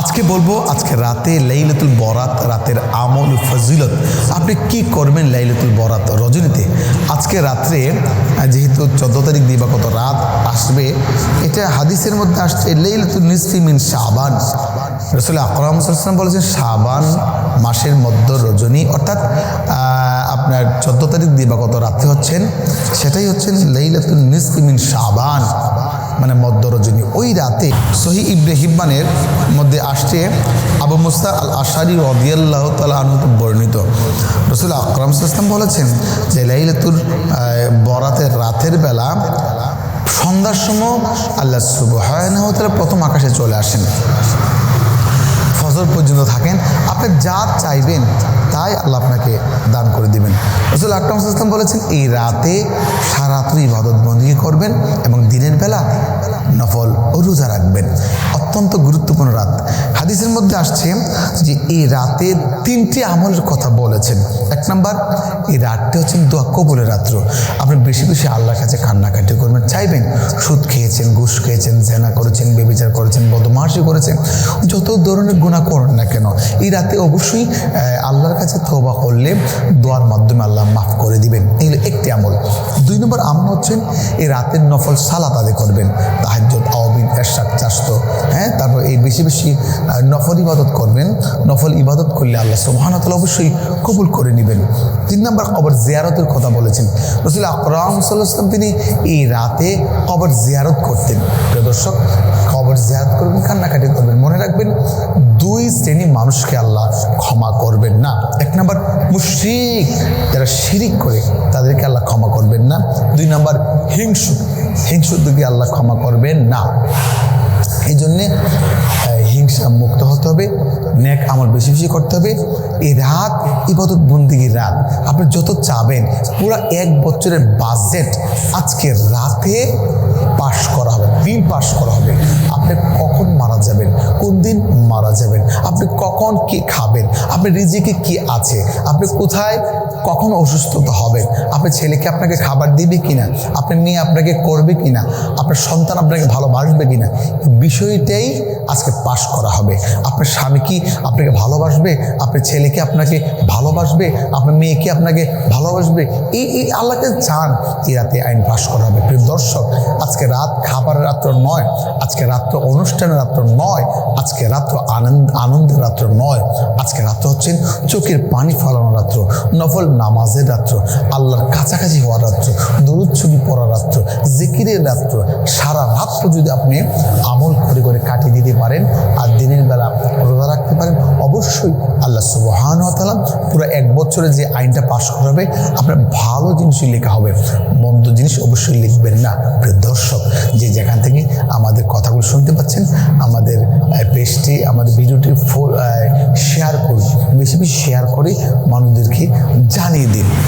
আজকে বলব, আজকে রাতে লাইলাতুল বরাত, রাতের আমল ফজিলত। আপনি কি করবেন লাইলাতুল বরাত রজনীতে? আজকে রাত্রে, যেহেতু চোদ্দ তারিখ দিবাগত রাত আসবে, এটা হাদিসের মধ্যে আসছে, লাইলাতুল নিসফি মিন শাবান। রসুল আকরাম সাল্লাম বলেছেন, শাবান মাসের মধ্য রজনী, অর্থাৎ আপনার চোদ্দ তারিখ দিবাগত রাতে হচ্ছেন, সেটাই হচ্ছেন লাইলাতুল নিসফি মিন শাবান। মানে মধ্য রজনী ওই রাতে সহি ইবনে হিব্বানের মধ্যে আসছে আবু মুস্তা আল আশারি রদিয়াল্লাহ তালা আনুত বর্ণিত। রসুল আকরাম ইসলাম বলেছেন যে লাইলাতুর বরাতের রাতের বেলা সন্ধ্যার সময় আল্লাহ সুবাহ প্রথম আকাশে চলে আসেন। ফজর পর্যন্ত থাকেন। আপনি যা চাইবেন তাই আল্লাহ আপনাকে দান করে দিবেন। রসুল আকরাম ইসলাম বলেছেন, এই রাতে সারাত্রি ইবাদত বন্দী করবেন এবং দিনের বেলা নফল ও রোজা রাখবেন। অত্যন্ত গুরুত্বপূর্ণ রাত। হাদিসের মধ্যে আসছে যে এই রাতে তিনটি আমলের কথা বলেছেন। এক নাম্বার, এই রাতটি হচ্ছেন দোয়া কবুলের রাত্র। আপনি বেশি বেশি আল্লাহর কাছে করবেন চাইবেন? সুদ খেয়েছেন, ঘুষ খেয়েছেন, জেনা করেছেন, বেবিচার করেছেন বদমাসি করেছেন। যত ধরনের গুণা করেন না কেন, এই রাতে অবশ্যই আল্লাহর কাছে থোবা করলে দোয়ার মাধ্যমে আল্লাহ মাফ করে দিবেন। এগুলো একটি আমল। দুই নম্বর আমল হচ্ছেন, এই রাতের নফল সালাত আদায় করবেন। তাহাজ আওয়াবিন এরশাক এই বেশি বেশি নফল ইবাদত করবেন, নফল ইবাদত করলে আল্লাহ সুবহানাতালা অবশ্যই কবুল করে নেবেন। তিন নম্বর কবর জিয়ারতের কথা বলেছেন। রসুল আকরাম সাল্লাম তিনি এই রাতে কবর জিয়ারত করতেন। প্রিয় দর্শক, কবর জিয়ারত করবেন, কান্নাকাটি করবেন, মনে রাখবেন, দুই শ্রেণি মানুষকে আল্লাহ ক্ষমা করবেন না। এক নম্বর মুশরিক, যারা শিরিক করে, তাদেরকে আল্লাহ ক্ষমা করবেন না। দুই নম্বর হিংসু হিংসুদেরকে আল্লাহ ক্ষমা করবেন না। এই জন্যে হিংসা মুক্ত হতে হবে, ন্যাক আমার বেশি বেশি করতে হবে। এই রাত ইবাদত বন্দিগির রাত, আপনি যত চাবেন, পুরো এক বছরের বাজেট আজকে রাতে পাশ করা হবে, দিন পাশ করা হবে। আপনি কখন যাবেন? কোন দিন মারা যাবেন? আপনি কখন কি খাবেন? আপনি রিজিকে কি আছে? আপনি কোথায় কখন অসুস্থতা হবেন? আপনার ছেলেকে আপনাকে খাবার দিবে কিনা? আপনার মেয়ে আপনাকে করবে কিনা? আপনার সন্তান আপনাকে ভালোবাসবে কিনা? বিষয়টাই আজকে পাশ করা হবে। আপনার স্বামী কি আপনাকে ভালোবাসবে? আপনার ছেলেকে আপনাকে ভালোবাসবে? আপনার মেয়েকে আপনাকে ভালোবাসবে? এই এই আল্লাহকে চান এই রাতে আইন পাশ করা হবে। প্রিয় দর্শক, আজকে রাত খাবারের রাত্র নয়, আজকে রাত্র অনুষ্ঠানের রাত্র নয়, আজকে রাত্র আনন্দ, আনন্দের রাত্র নয়, আজকে রাত্র হচ্ছেন চোখের পানি ফলানোর রাত্র, নফল নামাজের রাত্র, আল্লাহর কাছাকাছি হওয়ার রাত্র, দরুদ ছবি পড়ার রাত্র, জিকিরের রাত্র, সারা রাত্র যদি আপনি আমল করে করে কাটিয়ে দিতে পারেন, আর দিনের বেলা রাখতে পারেন। অবশ্যই আল্লাহ সুবহান তালাম পুরো এক বছরে যে আইনটা পাশ করাবে, আপনার ভালো জিনিসই লেখা হবে। মন্দ জিনিস অবশ্যই লিখবেন না। দর্শক, যে যেখান থেকে আমাদের কথাগুলো শুনতে পাচ্ছেন, আমাদের পেজটি, আমাদের ভিডিওটি শেয়ার করুন। বেশি বেশি শেয়ার করে মানুষদেরকে জানিয়ে দিন।